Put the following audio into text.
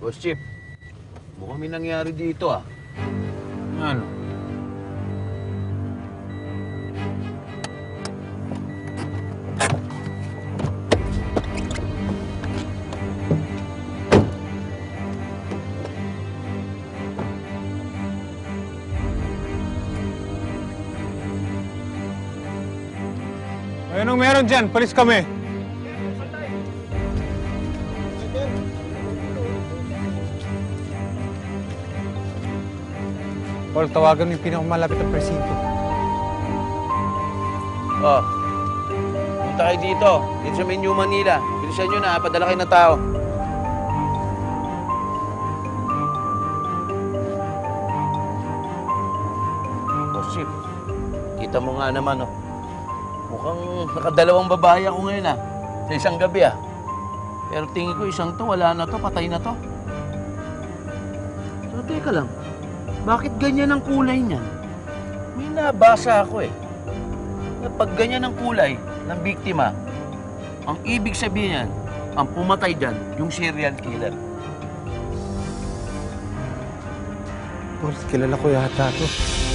Boss Chip, mukhang may nangyari dito ah. Ano? Anong meron dyan? Palis kami. Paul, tawagan mo yung pinakamalapit na presinto. Oh, punta kayo dito. Dito sa New Manila. Bilisan nyo na, padala kayo ng tao. Boss Chip, kita mo nga naman oh. Mukhang nakadalawang babae ako ngayon ah. Sa isang gabi ah. Pero tingin ko isang to, wala na to, patay na to. So, teka lang. Bakit ganyan ang kulay niyan? May nabasa ako eh. Na pag ganyan ang kulay ng biktima, ang ibig sabihin yan, ang pumatay dyan, yung serial killer. Paul, kilala ko yata to.